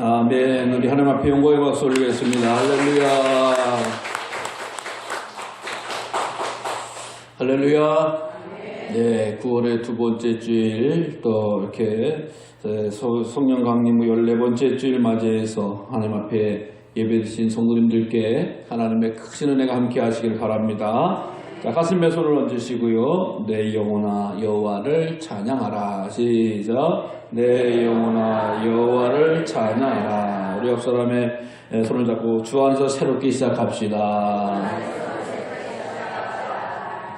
아멘. 우리 하나님 앞에 영광의 박수 올리겠습니다. 할렐루야. 할렐루야. 네, 9월의 두 번째 주일 또 이렇게 소- 성령 강림 14번째 주일 맞이해서 하나님 앞에 예배드신 성도님들께 하나님의 크신 은혜가 함께 하시길 바랍니다. 자, 가슴에 손을 얹으시고요. 내 영혼아 여호와를 찬양하라. 시작. 내 영혼아 여호와를 찬양하라. 우리 옆 사람의 손을 잡고 주 안에서 새롭게 시작합시다.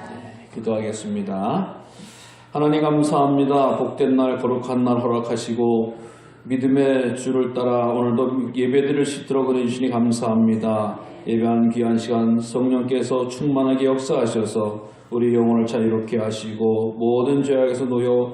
네, 기도하겠습니다. 하나님 감사합니다. 복된 날, 거룩한 날 허락하시고 믿음의 주를 따라 오늘도 수 있도록 은혜주시니 감사합니다. 예배하는 귀한 시간 성령께서 충만하게 역사하셔서 우리 영혼을 자유롭게 하시고 모든 죄악에서 놓여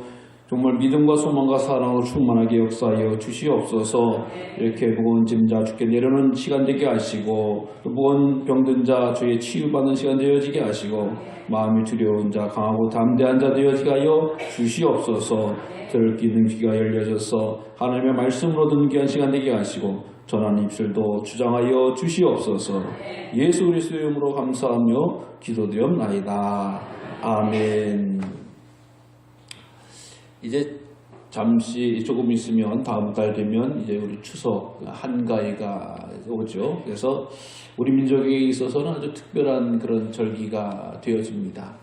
정말 믿음과 소망과 사랑으로 충만하게 역사하여 주시옵소서. 이렇게 무거운 짐자 주께 내려놓은 시간 되게 하시고 또 무거운 병든 자 주의 치유받는 시간 되어지게 하시고 마음이 두려운 자 강하고 담대한 자 되어지게 하여 주시옵소서. 들을 귀는 귀가 열려져서 하나님의 말씀으로 듣는 귀한 시간 되게 하시고 전한 입술도 주장하여 주시옵소서. 예수 그리스도의 이름으로 감사하며 기도되옵나이다. 아멘 이제 잠시 조금 있으면 다음 달 되면 이제 우리 추석 한가위가 오죠. 그래서 우리 민족에 있어서는 아주 특별한 그런 절기가 되어집니다.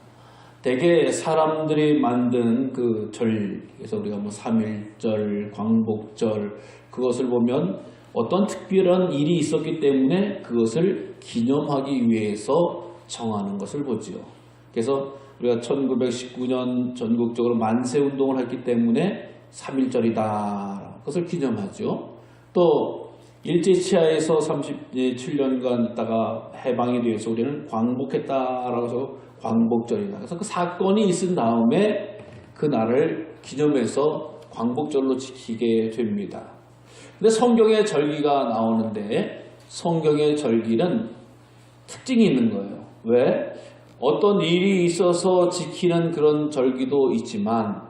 대개 사람들이 만든 그 절, 그래서 우리가 뭐 삼일절, 광복절 그것을 보면 어떤 특별한 일이 있었기 때문에 그것을 기념하기 위해서 정하는 것을 보지요. 그래서 우리가 1919년 전국적으로 만세 운동을 했기 때문에 3.1절이다. 그것을 기념하죠. 또 일제치하에서 37년간 있다가 해방이 되어서 우리는 광복했다라고 해서 광복절이다. 그래서 그 사건이 있은 다음에 그 날을 기념해서 광복절로 지키게 됩니다. 근데 성경의 절기가 나오는데 성경의 절기는 특징이 있는 거예요. 왜? 어떤 일이 있어서 지키는 그런 절기도 있지만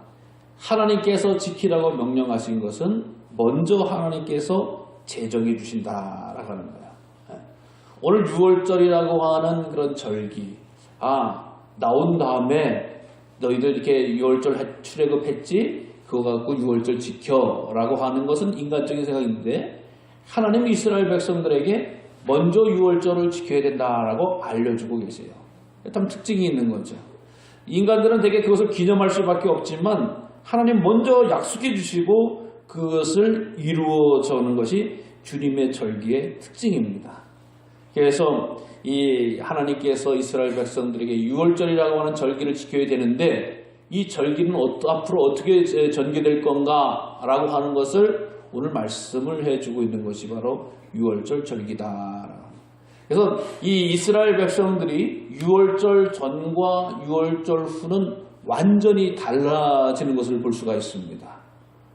하나님께서 지키라고 명령하신 것은 먼저 하나님께서 제정해 주신다라고 하는 거예요. 예. 오늘 6월절이라고 하는 그런 절기. 아, 나온 다음에 너희들 이렇게 6월절 출애굽했지? 그거 갖고 6월절 지켜라고 하는 것은 인간적인 생각인데 하나님 이스라엘 백성들에게 먼저 6월절을 지켜야 된다라고 알려주고 계세요. 참 특징이 있는 거죠. 인간들은 되게 그것을 기념할 수밖에 없지만 하나님 먼저 약속해 주시고 그것을 이루어 저는 것이 주님의 절기의 특징입니다. 그래서 이 하나님께서 이스라엘 백성들에게 6월절이라고 하는 절기를 지켜야 되는데 이 절기는 앞으로 어떻게 전개될 건가라고 하는 것을 오늘 말씀을 해주고 있는 것이 바로 6월절 절기다. 그래서 이 이스라엘 백성들이 6월절 전과 6월절 후는 완전히 달라지는 것을 볼 수가 있습니다.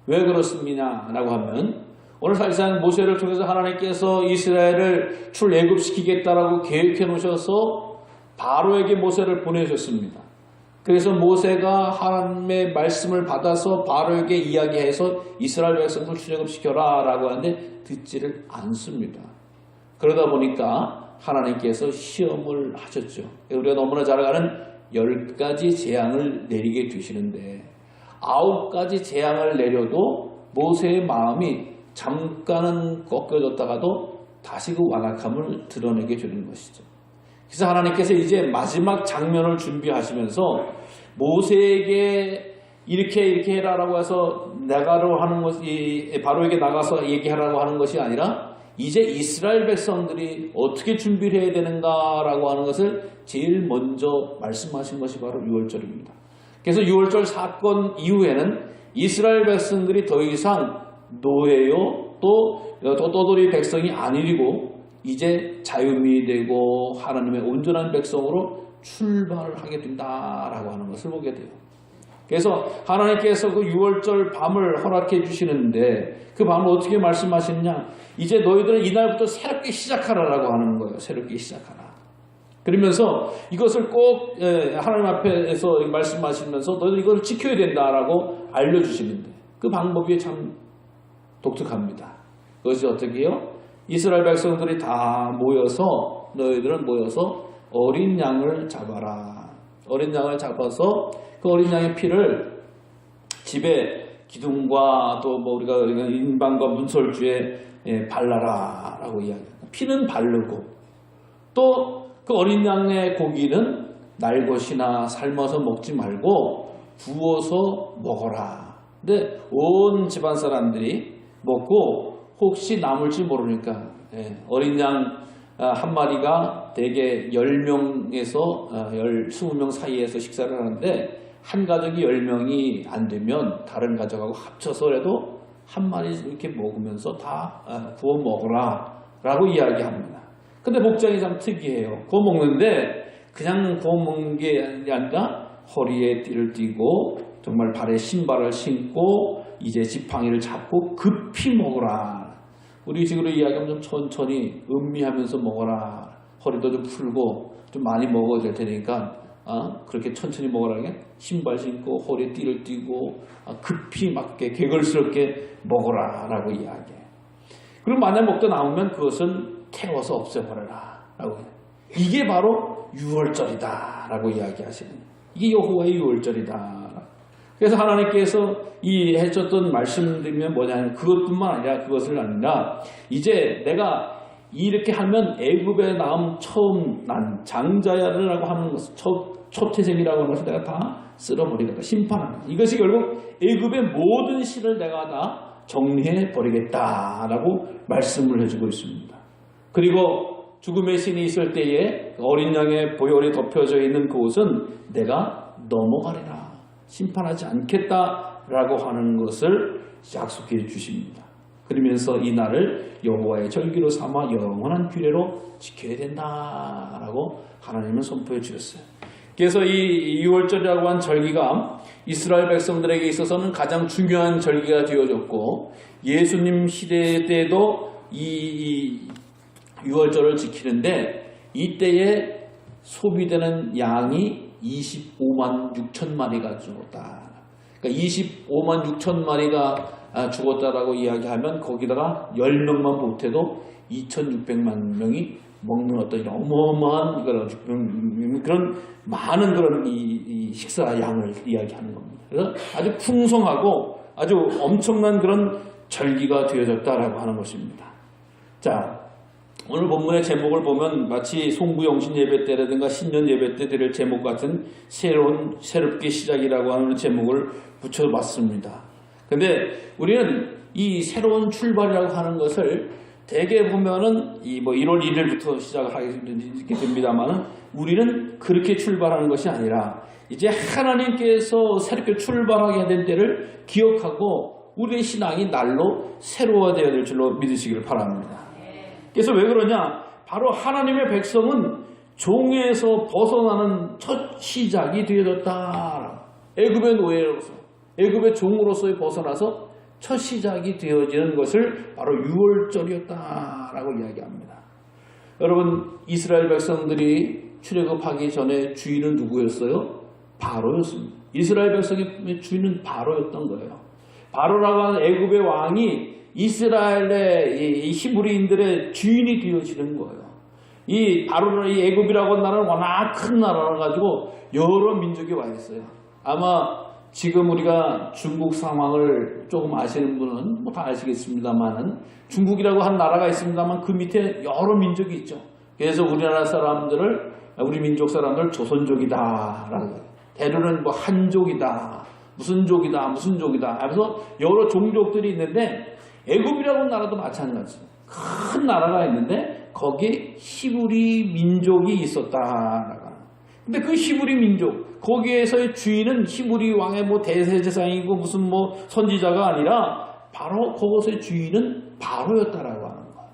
왜 그렇습니다라고 하면 오늘 사실상 모세를 통해서 하나님께서 이스라엘을 출애굽시키겠다라고 계획해 놓으셔서 바로에게 모세를 보내셨습니다. 그래서 모세가 하나님의 말씀을 받아서 바로에게 이야기해서 이스라엘 백성을 출애굽시켜라라고 하는데 듣지를 않습니다. 그러다 보니까 하나님께서 시험을 하셨죠. 우리가 너무나 잘 아는 열 가지 재앙을 내리게 되시는데 아홉 가지 재앙을 내려도 모세의 마음이 잠깐은 꺾여졌다가도 다시 그 완악함을 드러내게 되는 것이죠. 그래서 하나님께서 이제 마지막 장면을 준비하시면서 모세에게 이렇게 이렇게 해라라고 해서 나가로 하는 것이 바로에게 나가서 얘기하라고 하는 것이 아니라 이제 이스라엘 백성들이 어떻게 준비를 해야 되는가라고 하는 것을 제일 먼저 말씀하신 것이 바로 6월절입니다. 그래서 6월절 사건 이후에는 이스라엘 백성들이 더 이상 노예요 또 떠돌이 백성이 아니고 이제 자유민이 되고 하나님의 온전한 백성으로 출발을 하게 된다라고 하는 것을 보게 돼요. 그래서 하나님께서 그 6월절 밤을 허락해 주시는데 그 밤을 어떻게 말씀하시느냐? 이제 너희들은 이날부터 새롭게 시작하라라고 하는 거예요. 새롭게 시작하라. 그러면서 이것을 꼭 예, 하나님 앞에서 말씀하시면서 너희들 이걸 지켜야 된다라고 알려주시는데 그 방법이 참 독특합니다. 그것이 어떻게 해요? 이스라엘 백성들이 다 모여서 너희들은 모여서 어린 양을 잡아라. 어린 양을 잡아서 그 어린 양의 피를 집에 기둥과 또 뭐 우리가 인방과 문설주에 예, 발라라 라고 이야기합니다. 피는 바르고 또 그 어린 양의 고기는 날 것이나 삶아서 먹지 말고 구워서 먹어라. 근데 온 집안 사람들이 먹고 혹시 남을지 모르니까 예, 어린 양 아, 한 마리가 대개 10명에서 20명 사이에서 식사를 하는데 한 가족이 10명이 안 되면 다른 가족하고 합쳐서라도 한 마리 이렇게 먹으면서 다 아, 구워 먹어라 라고 이야기합니다. 근데 복장이 참 특이해요. 구워 먹는데 그냥 구워 먹는 게 아니라 허리에 띠를 띠고 정말 발에 신발을 신고 이제 지팡이를 잡고 급히 먹어라. 우리 식으로 이야기하면 좀 천천히 음미하면서 먹어라. 허리도 좀 풀고 좀 많이 먹어야 될 테니까 어? 그렇게 천천히 먹으라는 게 신발 신고 허리에 띠를 띠고 어, 급히 맞게 개걸스럽게 먹어라라고 이야기해. 그리고 만약 먹다 남으면 그것은 태워서 없애버려라 라고 해요. 이게 바로 유월절이다 라고 이야기하시는. 이게 여호와의 유월절이다. 그래서 하나님께서 이 해줬던 말씀드리면 뭐냐면 그것뿐만 아니라 그것을 아니라 이제 내가 이렇게 하면 애굽에 나온 처음 난 장자야라고 하는 것을 초, 초태생이라고 하는 것을 내가 다 쓸어버리겠다 심판하는 것. 이것이 결국 애굽의 모든 신을 내가 다 정리해 버리겠다라고 말씀을 해주고 있습니다. 그리고 죽음의 신이 있을 때에 어린 양의 보혈이 덮여져 있는 그곳은 내가 넘어가리라 심판하지 않겠다라고 하는 것을 약속해 주십니다. 그러면서 이 날을 여호와의 절기로 삼아 영원한 규례로 지켜야 된다라고 하나님은 선포해 주셨어요. 그래서 이 6월절이라고 한 절기가 이스라엘 백성들에게 있어서는 가장 중요한 절기가 되어졌고 예수님 시대 때도 이 6월절을 지키는데 이때에 소비되는 양이 25만 6천 마리가 죽었다. 그러니까 25만 6천 마리가 아, 죽었다라고 이야기하면 거기다가 10명만 못해도 2,600만 명이 먹는 어떤 어마어마한 그런, 그런 많은 그런 이, 이 식사 양을 이야기하는 겁니다. 그래서 아주 풍성하고 아주 엄청난 그런 절기가 되어졌다라고 하는 것입니다. 자, 오늘 본문의 제목을 보면 마치 송구영신 예배 때라든가 신년 예배 때 드릴 제목 같은 새로운 새롭게 시작이라고 하는 제목을 붙여봤습니다. 근데 우리는 이 새로운 출발이라고 하는 것을 대개 보면은 이 뭐 1월 1일부터 시작을 하게 됩니다만은 우리는 그렇게 출발하는 것이 아니라 이제 하나님께서 새롭게 출발하게 된 때를 기억하고 우리의 신앙이 날로 새로워져야 될 줄로 믿으시기를 바랍니다. 그래서 왜 그러냐? 바로 하나님의 백성은 종에서 벗어나는 첫 시작이 되어졌다. 애굽의 노예로서, 애굽의 종으로서의 벗어나서 첫 시작이 되어지는 것을 바로 6월절이었다라고 이야기합니다. 여러분, 이스라엘 백성들이 출애굽하기 전에 주인은 누구였어요? 바로였습니다. 이스라엘 백성의 주인은 바로였던 거예요. 바로라고 하는 애굽의 왕이 이스라엘의 이 히브리인들의 주인이 되어지는 거예요. 이 바로 이 애굽이라고 하는 나라는 워낙 큰 나라라 가지고 여러 민족이 와 있어요. 아마 지금 우리가 중국 상황을 조금 아시는 분은 뭐 다 아시겠습니다만은 중국이라고 한 나라가 있습니다만 그 밑에 여러 민족이 있죠. 그래서 우리나라 사람들을 우리 민족 사람들 조선족이다라는. 대부분은 뭐 한족이다, 무슨 족이다, 무슨 족이다. 그래서 여러 종족들이 있는데 애굽이라고 나라도 마찬가지예요. 큰 나라가 있는데 거기에 히브리 민족이 있었다. 근데 그 히브리 민족 거기에서의 주인은 히브리 왕의 뭐 대세재상이고 무슨 뭐 선지자가 아니라 바로 그것의 주인은 바로였다라고 하는 거예요.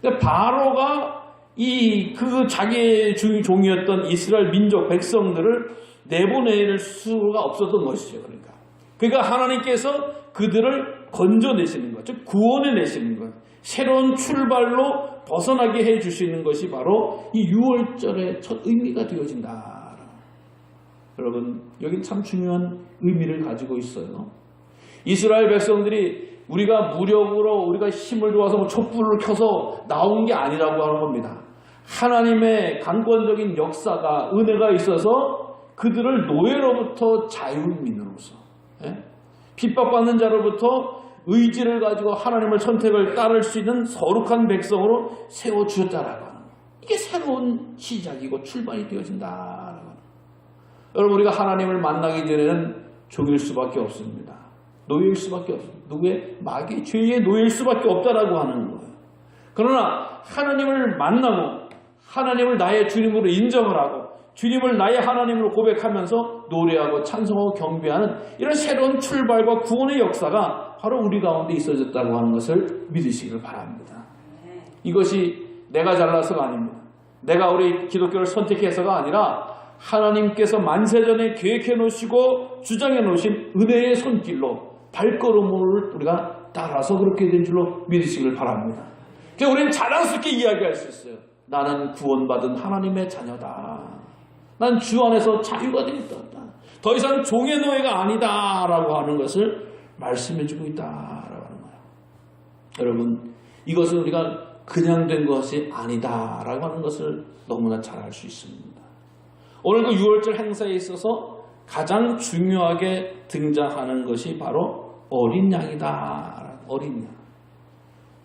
근데 바로가 이 그 자기의 주 종이었던 이스라엘 민족 백성들을 내보낼 수가 없었던 것이죠. 그러니까 그러니까 하나님께서 그들을 건져내시는 거죠. 구원해 내시는 거예요. 새로운 출발로 벗어나게 해 주시는 것이 바로 이 6월절의 첫 의미가 되어진다. 여러분, 여기 참 중요한 의미를 가지고 있어요. 이스라엘 백성들이 우리가 무력으로 우리가 힘을 도와서 뭐 촛불을 켜서 나온 게 아니라고 하는 겁니다. 하나님의 강권적인 역사가 은혜가 있어서 그들을 노예로부터 자유민으로서 예? 핍박받는 자로부터 의지를 가지고 하나님을 선택을 따를 수 있는 거룩한 백성으로 세워 주셨다라고 하는. 이게 새로운 시작이고 출발이 되어진다라고 하는. 여러분 우리가 하나님을 만나기 전에는 종일 수밖에 없습니다. 노예일 수밖에 없습니다. 누구의 마귀 죄의 노예일 수밖에 없다라고 하는 거예요. 그러나 하나님을 만나고 하나님을 나의 주님으로 인정을 하고 주님을 나의 하나님으로 고백하면서 노래하고 찬송하고 경배하는 이런 새로운 출발과 구원의 역사가 바로 우리 가운데 있어졌다고 하는 것을 믿으시길 바랍니다. 이것이 내가 잘나서가 아닙니다. 내가 우리 기독교를 선택해서가 아니라 하나님께서 만세전에 계획해 놓으시고 주장해 놓으신 은혜의 손길로 발걸음을 우리가 따라서 그렇게 된 줄로 믿으시길 바랍니다. 우리는 자랑스럽게 이야기할 수 있어요. 나는 구원받은 하나님의 자녀다. 난 주 안에서 자유가 되었다. 더 이상 종의 노예가 아니다 라고 하는 것을 말씀해주고 있다 라고 하는 거예요. 여러분 이것은 우리가 그냥 된 것이 아니다 라고 하는 것을 너무나 잘 알 수 있습니다. 오늘 그 6월절 행사에 있어서 가장 중요하게 등장하는 것이 바로 어린 양이다. 어린 양.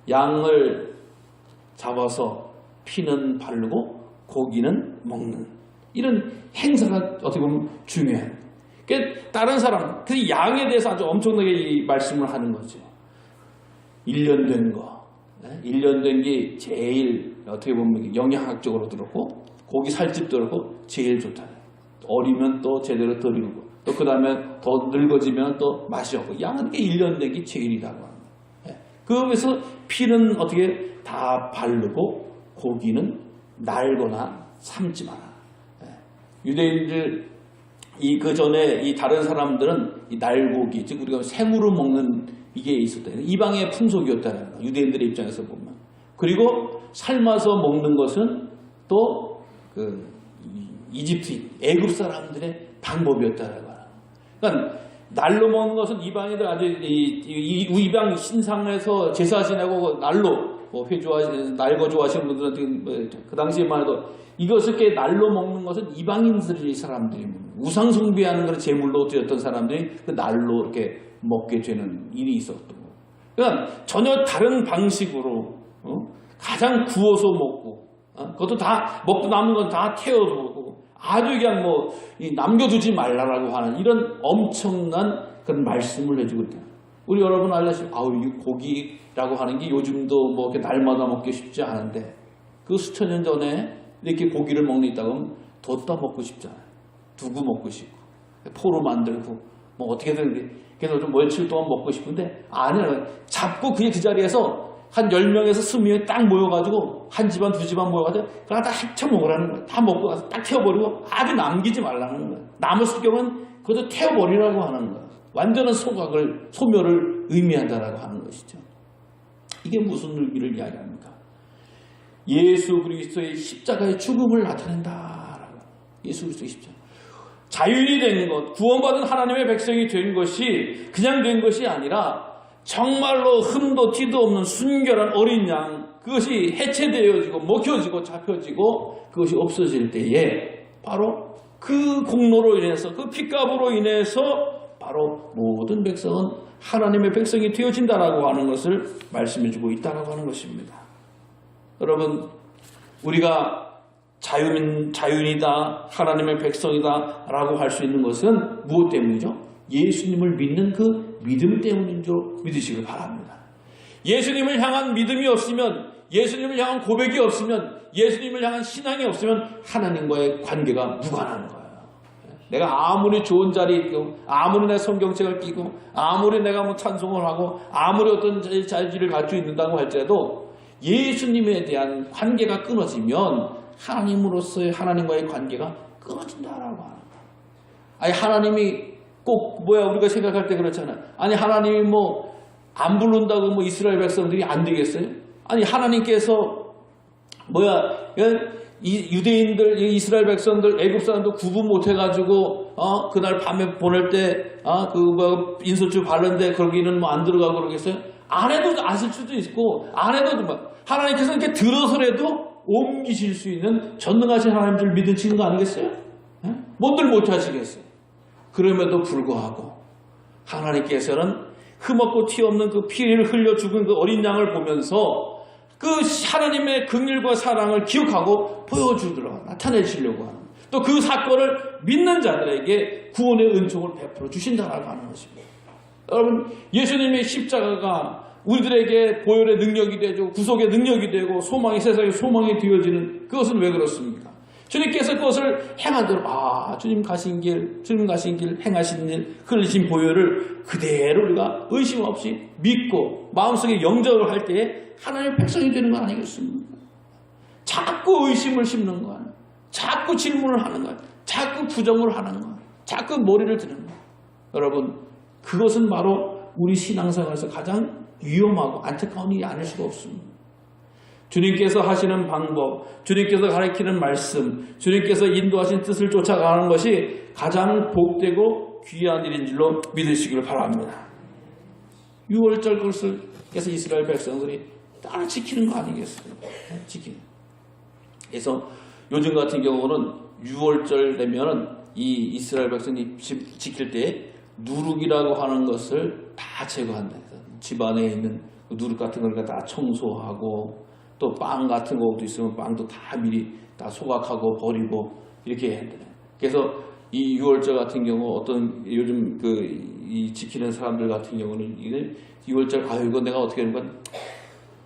양을 잡아서 피는 바르고 고기는 먹는 이런 행사가 어떻게 보면 중요해요. 그러니까 다른 사람, 그 양에 대해서 아주 엄청나게 이 말씀을 하는 거죠. 1년 된 거. 1년 된 게 제일 어떻게 보면 영양학적으로 들었고 고기 살집도 그렇고 제일 좋다. 어리면 또 제대로 덜 익고 또 그 다음에 더 늙어지면 또 맛이 없고 양은 게 1년 된 게 제일이라고 하는 거예요. 그래서 피는 어떻게 다 바르고 고기는 날거나 삶지 마라. 유대인들 이 그 전에 이 다른 사람들은 이 날고기 즉 우리가 생으로 먹는 이게 있었다. 이방의 풍속이었다는 거. 유대인들의 입장에서 보면 그리고 삶아서 먹는 것은 또 그 이집트 애굽 사람들의 방법이었다라고 하는. 그러니까 날로 먹는 것은 이방인들 아주 이, 이, 이 이방 신상에서 제사 지내고 날로 뭐회 좋아하시는 날거 좋아하시는 분들은 그 당시에만 해도 이것을 게 날로 먹는 것은 이방인들이 사람들이 우상 숭배하는 것을 제물로 드렸던 사람들이 그 날로 이렇게 먹게 되는 일이 있었던 거. 그러니까 전혀 다른 방식으로 어? 가장 구워서 먹고 어? 그것도 다 먹고 남은 건 다 태워서 먹고 아주 그냥 뭐 남겨두지 말라라고 하는 이런 엄청난 그런 말씀을 해주고 있다. 우리 여러분 알다시피 아우 이 고기라고 하는 게 요즘도 뭐 이렇게 날마다 먹기 쉽지 않은데 그 수천 년 전에 이렇게 고기를 먹는 있다고 하면 뒀다 먹고 싶잖아요. 두고 먹고 싶고 포로 만들고 뭐 어떻게든 그래서 좀 며칠 동안 먹고 싶은데 아니야 잡고 그냥 그 자리에서 한 10명에서 20명이 딱 모여가지고 한 집안 두 집안 모여가지고 그걸 다 합쳐 먹으라는 거야. 다 먹고 가서 딱 태워버리고 아주 남기지 말라는 거야. 남았을 경우는 그것도 태워버리라고 하는 거야. 완전한 소각을 소멸을 의미한다라고 하는 것이죠. 이게 무슨 의미를 이야기합니까? 예수 그리스도의 십자가의 죽음을 나타낸다라고. 예수 그리스도의 십자가. 자유인이 된 것, 구원받은 하나님의 백성이 된 것이 그냥 된 것이 아니라 정말로 흠도 티도 없는 순결한 어린 양 그것이 해체되어지고 먹혀지고 잡혀지고 그것이 없어질 때에 바로 그 공로로 인해서 그 핏값으로 인해서 바로 모든 백성은 하나님의 백성이 되어진다라고 하는 것을 말씀해주고 있다라고 하는 것입니다. 여러분 우리가 자유인 자유인이다 하나님의 백성이다라고 할 수 있는 것은 무엇 때문이죠? 예수님을 믿는 그 믿음 때문인 줄 믿으시길 바랍니다. 예수님을 향한 믿음이 없으면 예수님을 향한 고백이 없으면 예수님을 향한 신앙이 없으면 하나님과의 관계가 무관한 거예요. 내가 아무리 좋은 자리에 있고 아무리 내 성경책을 끼고 아무리 내가 뭐 찬송을 하고 아무리 어떤 자질을 가지고 있는다고 할지라도 예수님에 대한 관계가 끊어지면 하나님으로서의 하나님과의 관계가 끊어진다라고 하는 거예요. 아니 하나님이 꼭 뭐야 우리가 생각할 때 그렇잖아. 아니 하나님이 뭐 안 부른다고 뭐 이스라엘 백성들이 안 되겠어요? 아니 하나님께서 뭐야 이 유대인들 이스라엘 백성들 애굽 사람도 구분 못 해가지고 어 그날 밤에 보낼 때어그뭐 인소줄 바른데 거기는 뭐 안 들어가고 그러겠어요? 안 해도 아실 수도 있고 안 해도 뭐 하나님께서 이렇게 들어서라도 옮기실 수 있는 전능하신 하나님 줄 믿으시는 거 아니겠어요? 예? 뭔들 못하시겠어요? 그럼에도 불구하고 하나님께서는 흠없고 티 없는 그 피를 흘려 죽은 그 어린 양을 보면서 그 하나님의 긍휼과 사랑을 기억하고 보여주더라 나타내시려고 하는 또 그 사건을 믿는 자들에게 구원의 은총을 베풀어 주신다라고 하는 것입니다. 여러분 예수님의 십자가가 우리들에게 보혈의 능력이 되고 구속의 능력이 되고 소망이 세상의 소망이 되어지는 그것은 왜 그렇습니까? 주님께서 그것을 대로 아 주님 가신 길 주님 가신 길 행하신 일 흘리신 보혈을 그대로 우리가 의심 없이 믿고 마음속에 영접을 할 때에 하나님의 백성이 되는 거 아니겠습니까? 자꾸 의심을 심는 거야. 자꾸 질문을 하는 거야. 자꾸 부정을 하는 거야. 자꾸 머리를 드는 거야. 여러분 그것은 바로 우리 신앙생활에서 가장 위험하고 안타까운 일이 아닐 수가 없습니다. 주님께서 하시는 방법, 주님께서 가르치는 말씀, 주님께서 인도하신 뜻을 쫓아가는 것이 가장 복되고 귀한 일인 줄로 믿으시기를 바랍니다. 6월절 것을 그래서 이스라엘 백성들이 따라 지키는 거 아니겠어요? 지키는. 그래서 요즘 같은 경우는 6월절 되면은 이 이스라엘 백성이 지- 지킬 때 누룩이라고 하는 것을 다 제거한다. 집안에 있는 그 누룩 같은 걸 다 청소하고 또 빵 같은 것도 있으면 빵도 다 미리 다 소각하고 버리고 이렇게 해야 돼. 그래서 이 6월절 같은 경우 어떤 요즘 그 이 지키는 사람들 같은 경우는 이게 6월절 아 이거 내가 어떻게 하는 거야?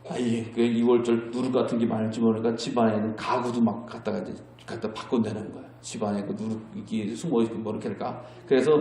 아예 그 2월절 누룩 같은 게 많을지 모르니까 집안에 있는 가구도 막 갖다가 이제 갖다 바꾼다는 거야. 집안에 그 누룩 이게 숨어 있고 뭐 이렇게 할까? 그래서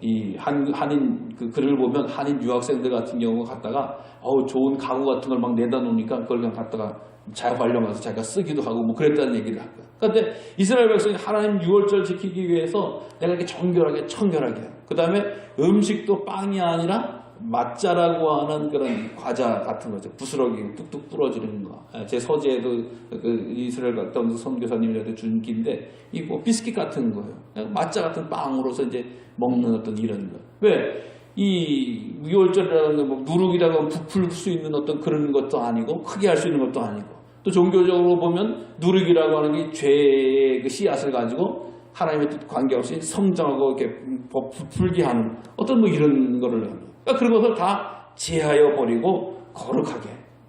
이 한, 한인 그 글을 보면 한인 유학생들 같은 경우 갖다가 어우 좋은 가구 같은 걸 막 내다 놓으니까 그걸 그냥 갖다가 자활용해서 자기가 쓰기도 하고 뭐 그랬다는 얘기를 할 거야. 그런데 이스라엘 백성이 하나님 유월절 지키기 위해서 내가 이렇게 정결하게 청결하게. 그 다음에 음식도 빵이 아니라 맛자라고 하는 그런 과자 같은 거죠. 부스러기 뚝뚝 부러지는 거. 예, 제 서재에도 그 이스라엘 갔다 온 선교사님이라도 준 끼인데 이 뭐 비스킷 같은 거예요. 그냥 맛자 같은 빵으로서 이제 먹는 어떤 이런 거. 왜? 이 위월절이라는 게뭐 누룩이라고 부풀 수 있는 어떤 그런 것도 아니고 크게 할 수 있는 것도 아니고 또 종교적으로 보면 누룩이라고 하는 게 죄의 그 씨앗을 가지고 하나님의 뜻 관계없이 성장하고 이렇게 부풀게 하는 어떤 뭐 이런 거를 그러니까 그런 것을 다 제하여 버리고 거룩하게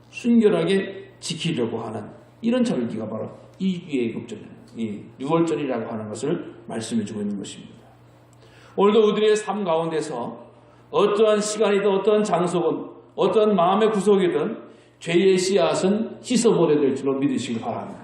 순결하게 지키려고 하는 이런 절기가 바로 이 예급절이에요. 이 6월절이라고 하는 것을 말씀해 주고 있는 것입니다. 오늘도 우리의 삶 가운데서 어떠한 시간이든 어떠한 장소든 어떠한 마음의 구석이든 죄의 씨앗은 씻어버려야 될 줄로 믿으시기 바랍니다.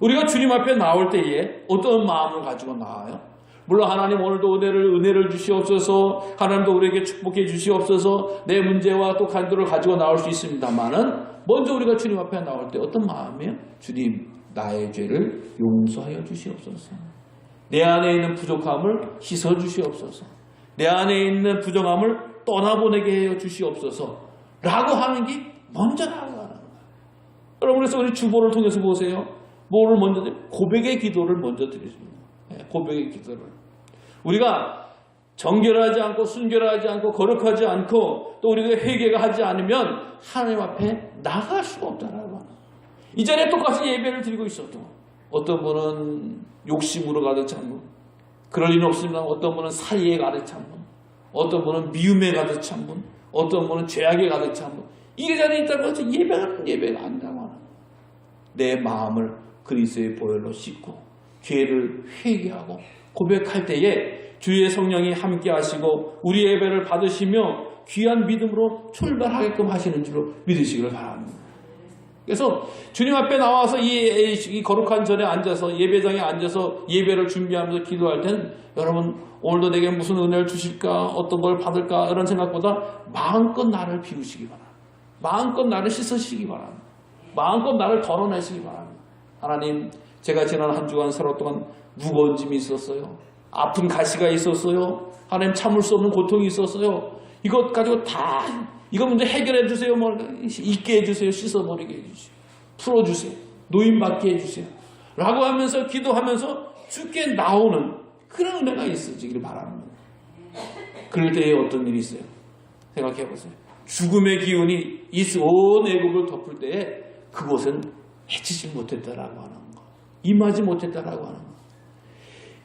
우리가 주님 앞에 나올 때에 어떤 마음을 가지고 나와요? 물론 하나님 오늘도 은혜를 은혜를 주시옵소서. 하나님도 우리에게 축복해 주시옵소서. 내 문제와 또 간도를 가지고 나올 수 있습니다만은 먼저 우리가 주님 앞에 나올 때 어떤 마음이에요? 주님 나의 죄를 용서하여 주시옵소서. 내 안에 있는 부족함을 씻어 주시옵소서. 내 안에 있는 부정함을 떠나보내게 해여 주시옵소서. 라고 하는 게 먼저 나가는 거예요. 여러분 그래서 우리 주보를 통해서 보세요. 뭐를 먼저 드려? 고백의 기도를 먼저 드리십니다. 예, 고백의 기도를 우리가 정결하지 않고 순결하지 않고 거룩하지 않고 또 우리가 회개가 하지 않으면 하나님 앞에 나갈 수가 없다라고 하는 이 자리에 똑같이 예배를 드리고 있어도 어떤 분은 욕심으로 가득 찬 분, 그럴 리는 없습니다. 어떤 분은 사이에 가득 찬 분, 어떤 분은 미움에 가득 찬 분, 어떤 분은 죄악에 가득 찬 분. 이 자리에 있다고 해서 예배하는 예배가 아니라고 하는 내 마음을 그리스의 보혈로 씻고 죄를 회개하고 고백할 때에 주의 성령이 함께 하시고 우리 예배를 받으시며 귀한 믿음으로 출발하게끔 하시는 줄로 믿으시기를 바랍니다. 그래서 주님 앞에 나와서 이, 이 거룩한 전에 앉아서 예배장에 앉아서 예배를 준비하면서 기도할 때는 여러분 오늘도 내게 무슨 은혜를 주실까 어떤 걸 받을까 이런 생각보다 마음껏 나를 비우시기 바랍니다. 마음껏 나를 씻으시기 바랍니다. 마음껏 나를 덜어내시기 바랍니다. 하나님 제가 지난 한 주간 서로 동안 무거운 짐이 있었어요. 아픈 가시가 있었어요. 하나님 참을 수 없는 고통이 있었어요. 이것 가지고 다 이거 먼저 해결해 주세요. 뭐 있게 해 주세요. 씻어버리게 해 주세요. 풀어 주세요. 노인 받게 해 주세요. 라고 하면서 기도하면서 주께 나오는 그런 은혜가 있어지기를 바랍니다. 그럴 때에 어떤 일이 있어요? 생각해 보세요. 죽음의 기운이 이온 애굽을 덮을 때에 그곳은 해치지 못했다라고 하는 거. 임하지 못했다라고 하는 거.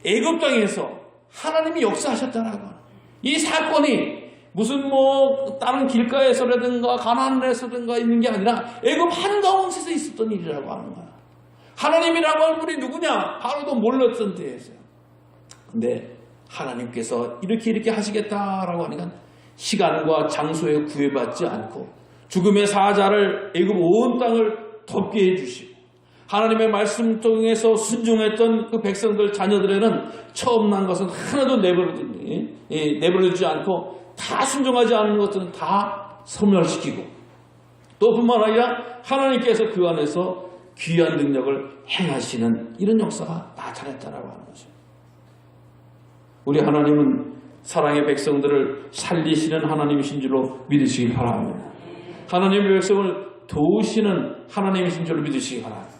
애굽 땅에서 하나님이 역사하셨다라고 하는 거. 이 사건이 무슨 뭐 다른 길가에서라든가 가나안에서든가 있는 게 아니라 애굽 한가운데서 있었던 일이라고 하는 거야. 하나님이라고 하는 분이 누구냐? 바로도 몰랐던 때에서요. 근데 하나님께서 이렇게 이렇게 하시겠다라고 하니까 시간과 장소에 구애받지 않고 죽음의 사자를 애굽 온 땅을 덮게 해주시고 하나님의 말씀 통해서 순종했던 그 백성들 자녀들에는 처음 난 것은 하나도 내버려두지 않고 다 순종하지 않는 것들은 다 소멸시키고 또 뿐만 아니라 하나님께서 그 안에서 귀한 능력을 행하시는 이런 역사가 나타났다라고 하는 거죠. 우리 하나님은 사랑의 백성들을 살리시는 하나님이신 줄로 믿으시기 바랍니다. 하나님의 백성을 도우시는 하나님이신 줄로 믿으시기 바랍니다.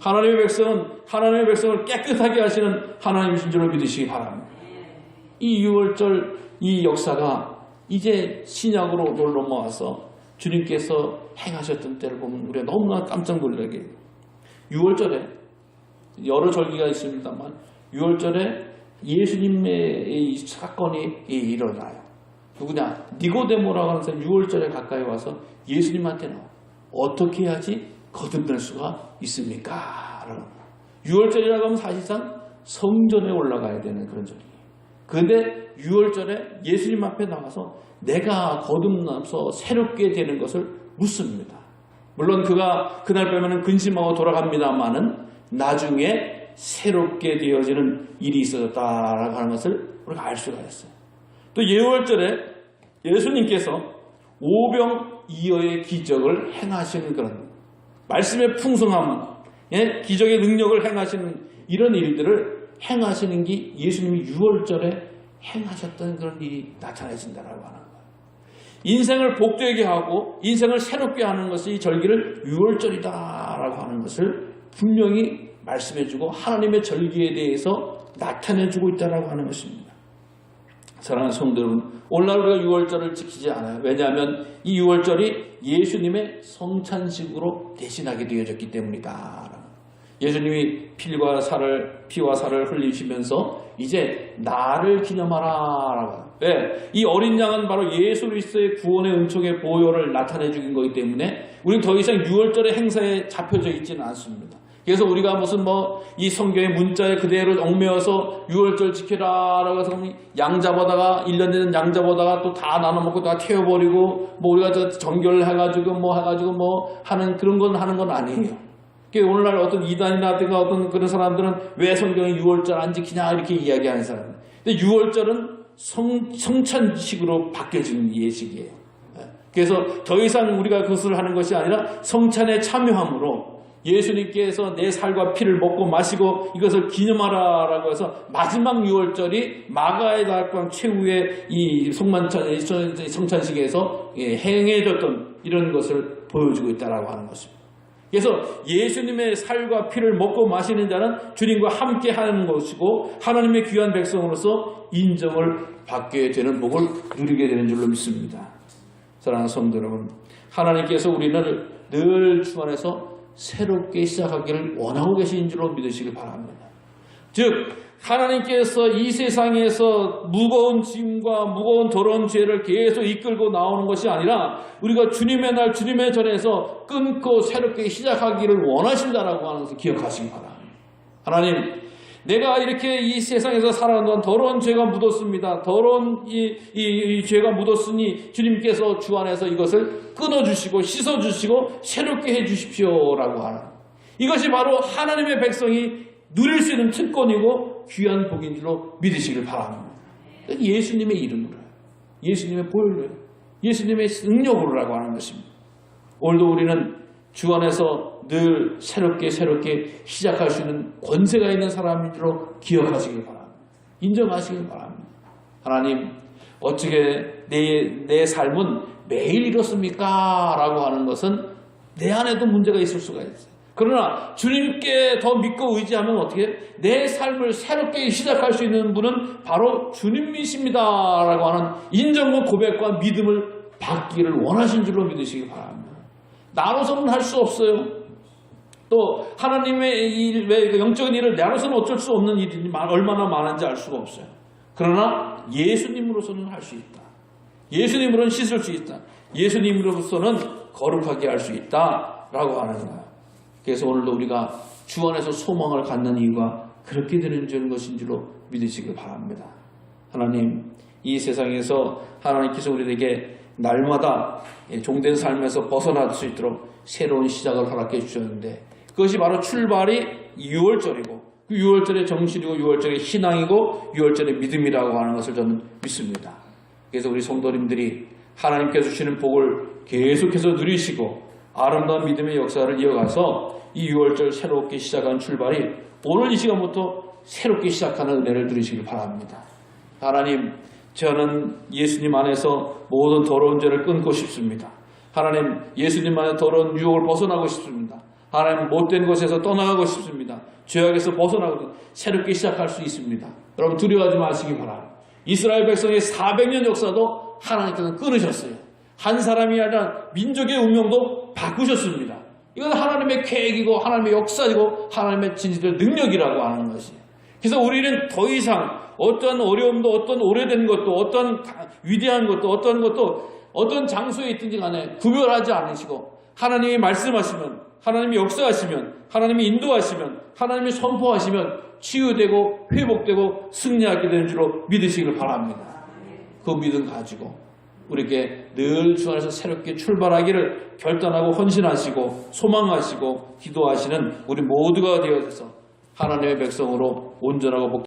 하나님의 백성은 하나님의 백성을 깨끗하게 하시는 하나님이신 줄로 믿으시기 바랍니다. 이 6월절 이 역사가 이제 신약으로 넘어와서 주님께서 행하셨던 때를 보면 우리가 너무나 깜짝 놀라게 6월절에 여러 절기가 있습니다만 6월절에 예수님의 이 사건이 일어나요. 누구냐? 니고데모라고 하는 사람이 6월절에 가까이 와서 예수님한테 나와. 어떻게 해야지 거듭날 수가 있습니까? 라고. 6월절이라고 하면 사실상 성전에 올라가야 되는 그런 절이에요. 근데 6월절에 예수님 앞에 나가서 내가 거듭나서 새롭게 되는 것을 묻습니다. 물론 그가 그날 밤에는 근심하고 돌아갑니다만은 나중에 새롭게 되어지는 일이 있어졌다라고 하는 것을 우리가 알 수가 있어요. 또 예월절에 예수님께서 오병이어의 기적을 행하시는 그런 말씀의 풍성함, 예? 기적의 능력을 행하시는 이런 일들을 행하시는 게 예수님이 6월절에 행하셨던 그런 일이 나타나진다라고 하는 거예요. 인생을 복되게 하고 인생을 새롭게 하는 것이 이 절기를 6월절이다라고 하는 것을 분명히 말씀해주고 하나님의 절기에 대해서 나타내주고 있다라고 하는 것입니다. 사랑하는 성도 여러분, 오늘날 우리가 6월절을 지키지 않아요. 왜냐하면 이 6월절이 예수님의 성찬식으로 대신하게 되어졌기 때문이다. 예수님이 피와 살을 피와 살을 흘리시면서 이제 나를 기념하라라고. 왜? 이 어린 양은 바로 예수 그리스도의 구원의 은총의 보혈을 나타내 주긴 거기 때문에 우리는 더 이상 6월절의 행사에 잡혀져 있지는 않습니다. 그래서 우리가 무슨 뭐 이 성경의 문자에 그대로 얽매여서 6월절 지켜라라고 해서 양 잡아다가 1년 되는 양 잡아다가 또 다 나눠 먹고 다 태워버리고 뭐 우리가 저 정결 해가지고 뭐 해가지고 뭐 하는 그런 건 하는 건 아니에요. 그러니까 오늘날 어떤 이단이라든가 어떤 그런 사람들은 왜 성경이 6월절 안 지키냐 이렇게 이야기하는 사람. 근데 6월절은 성, 성찬식으로 바뀌어진 예식이에요. 그래서 더 이상 우리가 그것을 하는 것이 아니라 성찬에 참여함으로 예수님께서 내 살과 피를 먹고 마시고 이것을 기념하라라고 해서 마지막 6월절이 마가의 달광 최후의 이 성만찬 성찬식에서 예, 행해졌던 이런 것을 보여주고 있다라고 하는 것입니다. 그래서 예수님의 살과 피를 먹고 마시는 자는 주님과 함께 하는 것이고 하나님의 귀한 백성으로서 인정을 받게 되는 복을 누리게 되는 줄로 믿습니다. 사랑하는 성도 여러분, 하나님께서 우리는 늘 주 안에서 새롭게 시작하기를 원하고 계신 줄로 믿으시기 바랍니다. 즉 하나님께서 이 세상에서 무거운 짐과 무거운 더러운 죄를 계속 이끌고 나오는 것이 아니라 우리가 주님의 날 주님의 전에서 끊고 새롭게 시작하기를 원하신다라고 하는 것을 기억하시기 바랍니다. 하나님 내가 이렇게 이 세상에서 살아가는 동안 더러운 죄가 묻었습니다. 더러운 이, 이, 이 죄가 묻었으니 주님께서 주 안에서 이것을 끊어주시고 씻어주시고 새롭게 해주십시오라고 하는 이것이 바로 하나님의 백성이 누릴 수 있는 특권이고 귀한 복인 줄로 믿으시길 바랍니다. 예수님의 이름으로 예수님의 보혈로 예수님의 능력으로라고 하는 것입니다. 오늘도 우리는 주 안에서 늘 새롭게 새롭게 시작할 수 있는 권세가 있는 사람인 줄로 기억하시길 바랍니다. 인정하시길 바랍니다. 하나님 어떻게 내, 내 삶은 매일 이렇습니까? 라고 하는 것은 내 안에도 문제가 있을 수가 있어요. 그러나 주님께 더 믿고 의지하면 어떻게 내 삶을 새롭게 시작할 수 있는 분은 바로 주님이십니다. 라고 하는 인정과 고백과 믿음을 받기를 원하신 줄로 믿으시기 바랍니다. 나로서는 할 수 없어요. 또 하나님의 일, 왜그 영적인 일을 나로서는 어쩔 수 없는 일이 마- 얼마나 많은지 알 수가 없어요. 그러나 예수님으로서는 할 수 있다. 예수님으로는 씻을 수 있다. 예수님으로서는 거룩하게 할 수 있다라고 하는 거예요. 그래서 오늘도 우리가 주 안에서 소망을 갖는 이유가 그렇게 되는 줄 것인 줄로 믿으시길 바랍니다. 하나님, 이 세상에서 하나님께서 우리에게 날마다 종된 삶에서 벗어날 수 있도록 새로운 시작을 허락해 주셨는데 그것이 바로 출발이 6월절이고 그 6월절의 정신이고 6월절의 신앙이고 6월절의 믿음이라고 하는 것을 저는 믿습니다. 그래서 우리 성도님들이 하나님께서 주시는 복을 계속해서 누리시고 아름다운 믿음의 역사를 이어가서 이 6월절 새롭게 시작한 출발이 오늘 이 시간부터 새롭게 시작하는 은혜를 누리시길 바랍니다. 하나님, 저는 예수님 안에서 모든 더러운 죄를 끊고 싶습니다. 하나님, 예수님 안에 더러운 유혹을 벗어나고 싶습니다. 하나님, 못된 것에서 떠나가고 싶습니다. 죄악에서 벗어나고 새롭게 시작할 수 있습니다. 여러분 두려워하지 마시기 바랍니다. 이스라엘 백성의 400년 역사도 하나님께서 끊으셨어요. 한 사람이 아니라 민족의 운명도 바꾸셨습니다. 이건 하나님의 계획이고 하나님의 역사이고 하나님의 진실의 능력이라고 하는 것이에요. 그래서 우리는 더 이상 어떤 어려움도 어떤 오래된 것도 어떤 가- 위대한 것도 어떤 것도 어떤 장소에 있든지 간에 구별하지 않으시고 하나님이 말씀하시면 하나님이 역사하시면 하나님이 인도하시면 하나님이 선포하시면 치유되고 회복되고 승리하게 되는 줄로 믿으시길 바랍니다. 그 믿음 가지고 우리에게 늘 주 안에서 새롭게 출발하기를 결단하고 헌신하시고 소망하시고 기도하시는 우리 모두가 되어서 하나님의 백성으로 온전하고 복